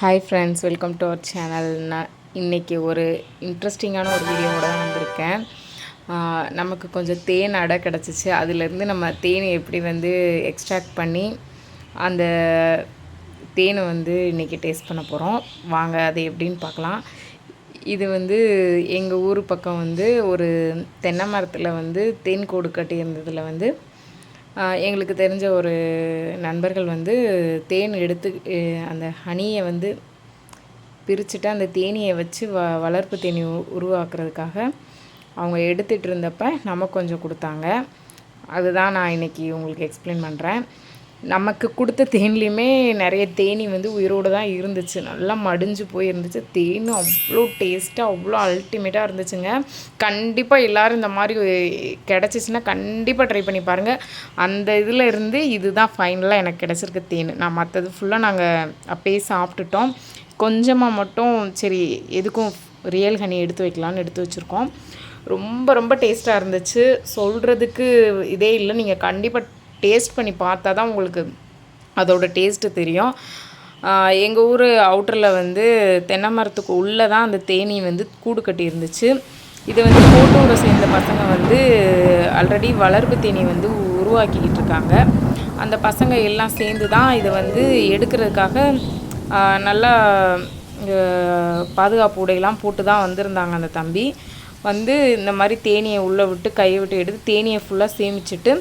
Hi friends welcome to our channel நான் இன்றைக்கி ஒரு இன்ட்ரெஸ்டிங்கான ஒரு வீடியோவோட தான் வந்திருக்கேன். நமக்கு கொஞ்சம் தேன் அடை கிடச்சிச்சு. அதுலேருந்து நம்ம தேனை எப்படி வந்து எக்ஸ்ட்ராக்ட் பண்ணி அந்த தேனை வந்து இன்றைக்கி டேஸ்ட் பண்ண போகிறோம் வாங்க அது எப்படின்னு பார்க்கலாம். இது வந்து எங்கள் ஊர் பக்கம் வந்து ஒரு தென்னை மரத்தில் வந்து தேன் கூடு கட்டி இருந்ததில் வந்து எங்களுக்கு தெரிஞ்ச ஒரு நண்பர்கள் வந்து தேன் எடுத்து அந்த ஹனியை வந்து பிரிச்சுட்டு அந்த தேனியை வச்சு வ வளர்ப்பு தேனி உ- உருவாக்குறதுக்காக அவங்க எடுத்துகிட்டு இருந்தப்ப நமக்கு கொஞ்சம் கொடுத்தாங்க. அதுதான் நான் இன்னைக்கு உங்களுக்கு எக்ஸ்பிளைன் பண்ணுறேன் நமக்கு கொடுத்த தேன்லேயுமே நிறைய தேனி வந்து உயிரோடு தான் இருந்துச்சு. நல்லா மடிஞ்சு போயிருந்துச்சு தேனும் தேன் அவ்வளோ டேஸ்ட்டாக அவ்வளோ அல்டிமேட்டாக இருந்துச்சுங்க. கண்டிப்பாக எல்லோரும் இந்த மாதிரி கிடச்சிச்சின்னா கண்டிப்பாக ட்ரை பண்ணி பாருங்கள் அந்த இதில் இருந்து இதுதான் ஃபைனலாக எனக்கு கிடச்சிருக்கு தேன். நான் மற்றது ஃபுல்லாக நாங்கள் அப்பயே சாப்பிட்டுட்டோம். கொஞ்சமாக மட்டும் சரி எதுக்கும் ரியல் ஹனி எடுத்து வைக்கலான்னு எடுத்து வச்சுருக்கோம். ரொம்ப ரொம்ப டேஸ்ட்டாக இருந்துச்சு. சொல்கிறதுக்கு இதே இல்லை. நீங்கள் கண்டிப்பாக டேஸ்ட் பண்ணி பார்த்தா தான் உங்களுக்கு அதோட டேஸ்ட்டு தெரியும். எங்கள் ஊர் அவுட்டரில் வந்து தென்னை மரத்துக்கு உள்ளே தான் அந்த தேனி வந்து கூடு கட்டி இருந்துச்சு. இது வந்து கோட்டூரை சேர்ந்த பசங்க வந்து ஆல்ரெடி வளர்ப்பு தேனி வந்து உருவாக்கிக்கிட்டு இருக்காங்க. அந்த பசங்க எல்லாம் சேர்ந்து தான் இதை வந்து எடுக்கிறதுக்காக நல்லா பாதுகாப்பு உடையெல்லாம் போட்டு தான் வந்திருந்தாங்க அந்த தம்பி. வந்து இந்த மாதிரி தேனியை உள்ளே விட்டு கையை விட்டு எடுத்து தேனியை ஃபுல்லாக சேமிச்சிட்டு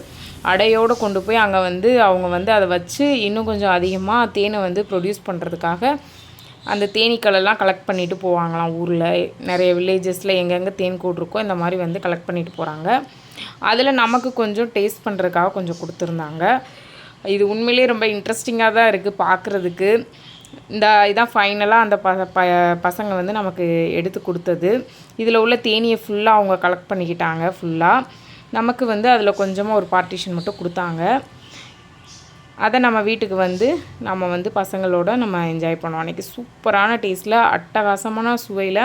அடையோடு கொண்டு போய் அங்கே வந்து அவங்க வந்து அதை வச்சு இன்னும் கொஞ்சம் அதிகமாக தேனை வந்து ப்ரொடியூஸ் பண்ணுறதுக்காக அந்த தேனீக்களெல்லாம் கலெக்ட் பண்ணிட்டு போவாங்களாம். ஊரில் நிறைய வில்லேஜஸில் எங்கெங்கே தேன் கூடு இருக்கோ இந்த மாதிரி வந்து கலெக்ட் பண்ணிட்டு போகிறாங்க அதில் நமக்கு கொஞ்சம் டேஸ்ட் பண்ணுறதுக்காக கொஞ்சம் கொடுத்துருந்தாங்க. இது உண்மையிலேயே ரொம்ப இன்ட்ரெஸ்டிங்காக தான் இருக்குது பார்க்குறதுக்கு இந்த இதான் ஃபைனலாக அந்த ப ப பசங்க வந்து நமக்கு எடுத்து கொடுத்தது. இதில் உள்ள தேனியை ஃபுல்லாக அவங்க கலெக்ட் பண்ணிக்கிட்டாங்க ஃபுல்லாக நமக்கு வந்து அதில் கொஞ்சமாக ஒரு பார்ட்டிஷன் மட்டும் கொடுத்தாங்க. அதை நம்ம வீட்டுக்கு வந்து நம்ம வந்து பசங்களோட நம்ம என்ஜாய் பண்ணோம் அன்றைக்கி சூப்பரான டேஸ்ட்டில் அட்டகாசமான சுவையில்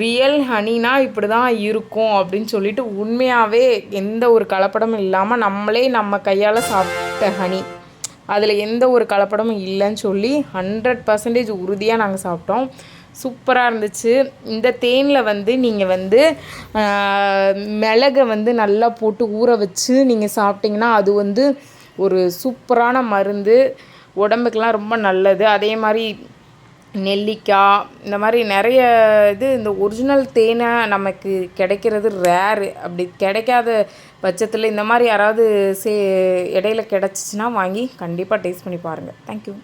ரியல் ஹனினா இப்படி தான் இருக்கும் அப்படின்னு சொல்லிட்டு உண்மையாகவே எந்த ஒரு கலப்படமும் இல்லாமல் நம்மளே நம்ம கையால் சாப்பிட்ட ஹனி அதில் எந்த ஒரு கலப்படமும் இல்லைன்னு சொல்லி ஹண்ட்ரட் பர்சன்டேஜ் உறுதியாக நாங்கள் சாப்பிட்டோம். சூப்பராக இருந்துச்சு. இந்த தேனில் வந்து நீங்கள் வந்து மிளகை வந்து நல்லா போட்டு ஊற வச்சு நீங்கள் சாப்பிட்டிங்கன்னா அது வந்து ஒரு சூப்பரான மருந்து. உடம்புக்கெலாம் ரொம்ப நல்லது. அதே மாதிரி நெல்லிக்காய் இந்த மாதிரி நிறைய இது இந்த ஒரிஜினல் தேனை நமக்கு கிடைக்கிறது ரேரு அப்படி கிடைக்காத பட்சத்தில் இந்த மாதிரி யாராவது சே இடையில கிடச்சிச்சின்னா வாங்கி கண்டிப்பாக டேஸ்ட் பண்ணி பாருங்கள் தேங்க்யூ